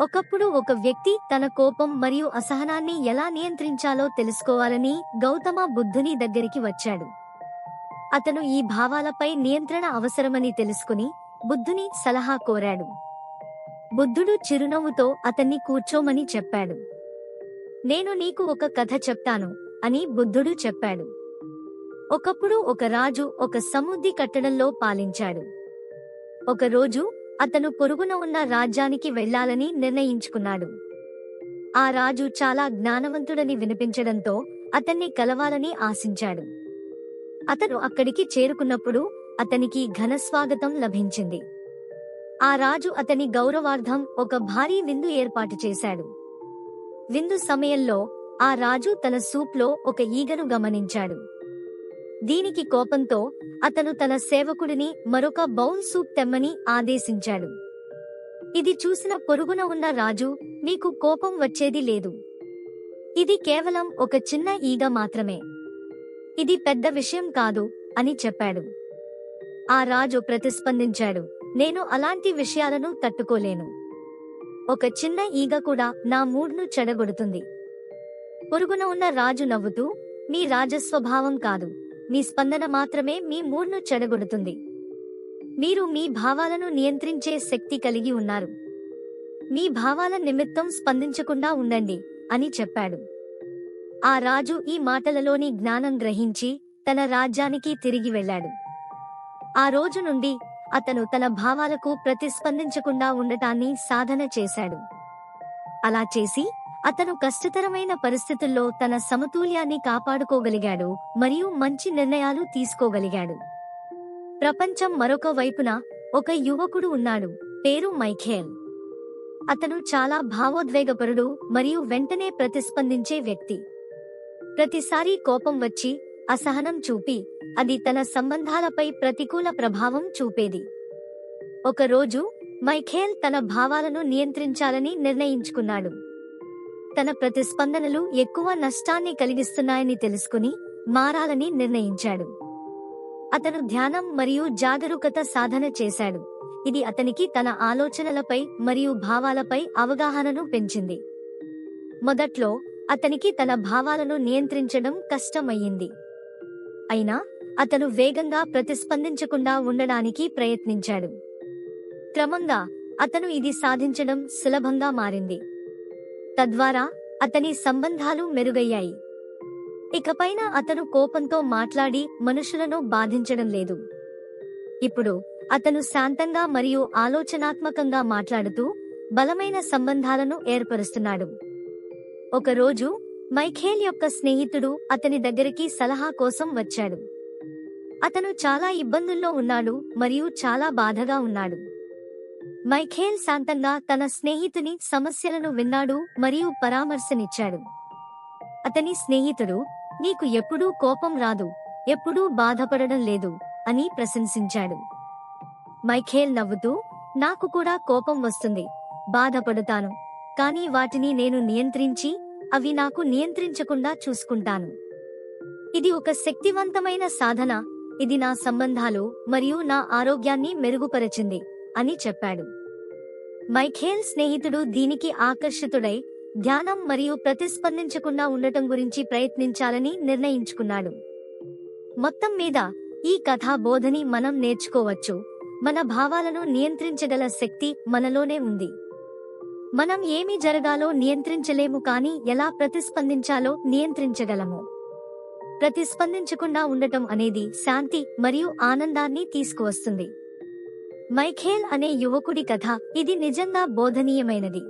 ఒకప్పుడు ఒక వ్యక్తి తన కోపం మరియు అసహనాన్ని ఎలా నియంత్రించాలో తెలుసుకోవాలని గౌతమ బుద్ధుని దగ్గరికి వచ్చాడు. అతను ఈ భావాలపై నియంత్రణ అవసరమని తెలుసుకుని బుద్ధుని సలహా కోరాడు. బుద్ధుడు చిరునవ్వుతో అతన్ని కూర్చోమని చెప్పాడు. నేను నీకు ఒక కథ చెప్తాను అని బుద్ధుడు చెప్పాడు. ఒకప్పుడు ఒక రాజు ఒక సముద్ది కట్టడంలో పాలించాడు. ఒకరోజు అతను పొరుగున ఉన్న రాజ్యానికి వెళ్ళాలని నిర్ణయించుకున్నాడు. ఆ రాజు చాలా జ్ఞానవంతుడని వినిపించడంతో అతన్ని కలవాలని ఆశించాడు. అతను అక్కడికి చేరుకున్నప్పుడు అతనికి ఘనస్వాగతం లభించింది. ఆ రాజు అతని గౌరవార్థం ఒక భారీ విందు ఏర్పాటు చేశాడు. విందు సమయంలో ఆ రాజు తన సూప్లో ఒక ఈగను గమనించాడు. దీనికి కోపంతో అతను తన సేవకుడిని మరొక బౌల్ సూప్ తెమ్మని ఆదేశించాడు. ఇది చూసిన పొరుగున ఉన్న రాజు మీకు కోపం వచ్చేది లేదు. ఇది కేవలం ఒక చిన్న ఈగ మాత్రమే. ఇది పెద్ద విషయం కాదు అని చెప్పాడు. ఆ రాజు ప్రతిస్పందించాడు నేను అలాంటి విషయాలను తట్టుకోలేను. ఒక చిన్న ఈగ కూడా నా మూడ్ను చెడగొడుతుంది. పొరుగున ఉన్న రాజు నవ్వుతూ మీ రాజస్వభావం కాదు. మీ స్పందన మాత్రమే మీ మూడ్ను చెడగొడుతుంది. మీరు మీ భావాలను నియంత్రించే శక్తి కలిగి ఉన్నారు. మీ భావాల నిమిత్తం స్పందించకుండా ఉండండి అని చెప్పాడు. ఆ రాజు ఈ మాటలలోని జ్ఞానం గ్రహించి తన రాజ్యానికి తిరిగి వెళ్ళాడు. ఆ రోజు నుండి అతను తన భావాలకు ప్రతిస్పందించకుండా ఉండటాన్ని సాధన చేశాడు. అలా చేసి అతను కష్టతరమైన పరిస్థితుల్లో తన సమతుల్యాన్ని కాపాడుకోగలిగాడు మరియు మంచి నిర్ణయాలు తీసుకోగలిగాడు. ప్రపంచం మరొక వైపున ఒక యువకుడు ఉన్నాడు పేరు మైఖేల్. అతను చాలా భావోద్వేగపరుడు మరియు వెంటనే ప్రతిస్పందించే వ్యక్తి. ప్రతిసారి కోపం వచ్చి అసహనం చూపి అది తన సంబంధాలపై ప్రతికూల ప్రభావం చూపేది. ఒకరోజు మైఖేల్ తన భావాలను నియంత్రించాలని నిర్ణయించుకున్నాడు. తన ప్రతిస్పందనలు ఎక్కువ నష్టాన్ని కలిగిస్తున్నాయని తెలుసుకుని మారాలని నిర్ణయించాడు. అతను ధ్యానం మరియు జాగరూకత సాధన చేశాడు. ఇది అతనికి తన ఆలోచనలపై మరియు భావాలపై అవగాహనను పెంచింది. మొదట్లో అతనికి తన భావాలను నియంత్రించడం కష్టమయ్యింది. అయినా అతను వేగంగా ప్రతిస్పందించకుండా ఉండడానికి ప్రయత్నించాడు. క్రమంగా అతను ఇది సాధించడం సులభంగా మారింది. తద్వారా అతని సంబంధాలు మెరుగయ్యాయి. ఇకపైన అతను కోపంతో మాట్లాడి మనుషులను బాధించడం లేదు. ఇప్పుడు అతను శాంతంగా మరియు ఆలోచనాత్మకంగా మాట్లాడుతూ బలమైన సంబంధాలను ఏర్పరుస్తున్నాడు. ఒకరోజు మైఖేల్ యొక్క స్నేహితుడు అతని దగ్గరికి సలహా కోసం వచ్చాడు. అతను చాలా ఇబ్బందుల్లో ఉన్నాడు మరియు చాలా బాధగా ఉన్నాడు. మైఖేల్ శాంతంగా తన స్నేహితుని సమస్యలను విన్నాడు మరియు పరామర్శనిచ్చాడు. అతని స్నేహితుడు నీకు ఎప్పుడూ కోపం రాదు ఎప్పుడూ బాధపడడం లేదు అని ప్రశంసించాడు. మైఖేల్ నవ్వుతూ నాకు కూడా కోపం వస్తుంది బాధపడుతాను కానీ వాటిని నేను నియంత్రించి అవి నాకు నియంత్రించకుండా చూసుకుంటాను. ఇది ఒక శక్తివంతమైన సాధన ఇది నా సంబంధాలు మరియు నా ఆరోగ్యాన్ని మెరుగుపరచింది. అని చెప్పాడు. మైఖేల్ స్నేహితుడు దీనికి ఆకర్షితుడై ధ్యానం మరియు ప్రతిస్పందించకుండా ఉండటం గురించి ప్రయత్నించాలని నిర్ణయించుకున్నాడు. మొత్తం మీద ఈ కథా బోధని మనం నేర్చుకోవచ్చు. మన భావాలను నియంత్రించగల శక్తి మనలోనే ఉంది. మనం ఏమి జరగాలో నియంత్రించలేము కానీ ఎలా ప్రతిస్పందించాలో నియంత్రించగలము. ప్రతిస్పందించకుండా ఉండటం అనేది శాంతి మరియు ఆనందాన్ని తీసుకువస్తుంది. మైఖేల్ అనే యువకుడి కథ. ఇది నిజంగా బోధనీయమైనది.